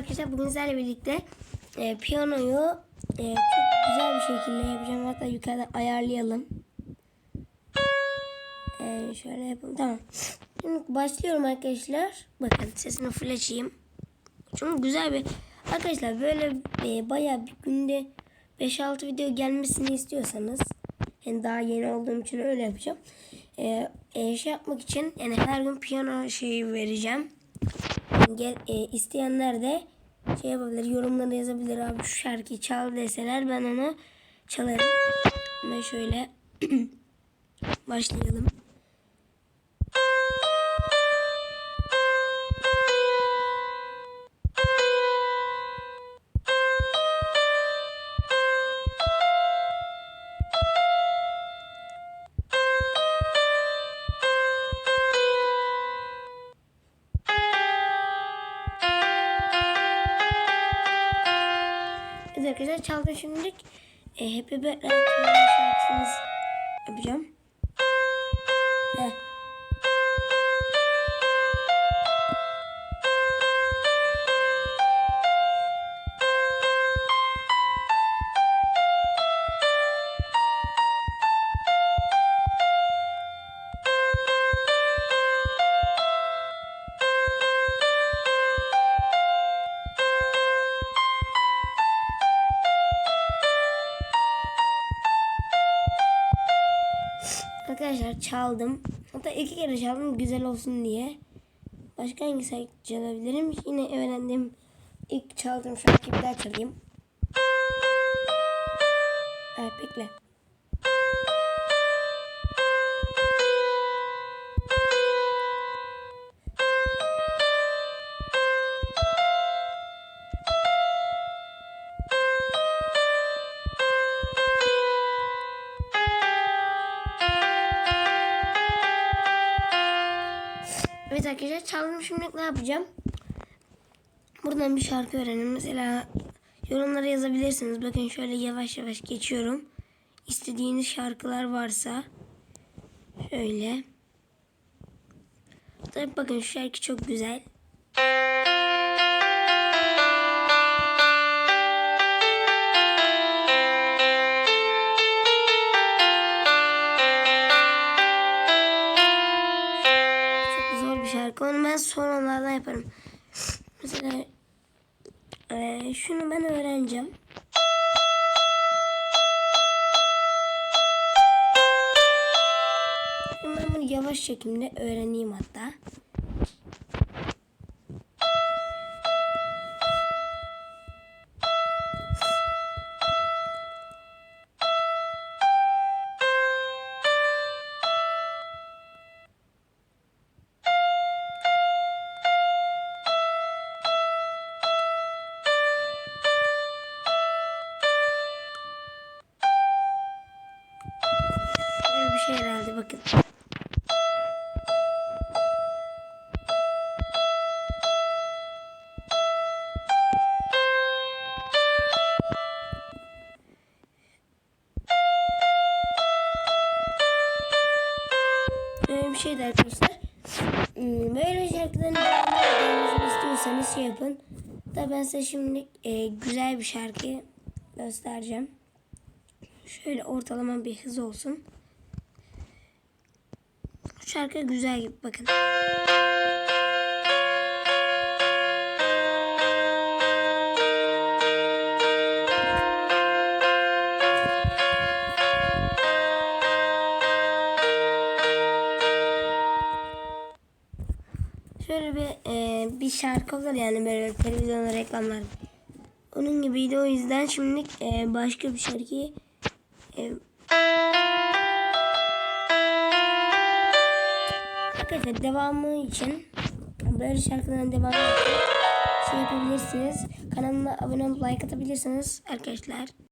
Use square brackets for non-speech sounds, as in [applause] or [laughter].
arkadaşlar bugün sizlerle birlikte e, piyanoyu e, çok güzel bir şekilde yapacağım. Hatta yukarıda ayarlayalım. E, şöyle yapalım. Tamam. Şimdi başlıyorum arkadaşlar. Bakın sesini full açayım. Çünkü güzel bir... Arkadaşlar böyle e, bayağı bir günde 5-6 video gelmesini istiyorsanız yani daha yeni olduğum için öyle yapacağım. E, e, şey yapmak için yani her gün piyano şeyi vereceğim. Gel, e, isteyenler de şey yapabilir, yorumlara yazabilir abi şu şarkıyı çal deseler ben onu çalarım. Ve şöyle [clears throat] başlayalım. Arkadaşlar çaldım şimdilik. E, Happy Birthday to you şarkısını yapacağım. Heh. Arkadaşlar çaldım. Hatta iki kere çaldım güzel olsun diye. Başka hangisi çalabilirim? Yine öğrendim. İlk çaldığım şarkıyı bir daha çalayım. Evet bekle. Evet arkadaşlar çaldım şimdi ne yapacağım? Buradan bir şarkı öğrenin. Mesela yorumlara yazabilirsiniz. Bakın şöyle yavaş yavaş geçiyorum. İstediğiniz şarkılar varsa şöyle. Tabii bakın şu şarkı çok güzel. Şarkı. Onu ben sonralardan yaparım. Mesela eee, şunu ben öğreneceğim. Ben bunu yavaş şekilde öğreneyim hatta. Şey herhalde bakın. Böyle bir şeydi arkadaşlar. Hmm, Böyle şarkıların devamını istiyorsanız şey yapın. Da ben size şimdi e, güzel bir şarkı göstereceğim. Şöyle ortalama bir hız olsun. Şarkı güzel gibi bakın. Şöyle bir e, bir şarkı olur yani böyle televizyonda reklamlar. Onun gibiydi o yüzden şimdi e, başka bir şarkıyı e, Arkadaşlar devamı için böyle şarkıların devamı için şey yapabilirsiniz. Kanalıma abone olup like atabilirsiniz arkadaşlar.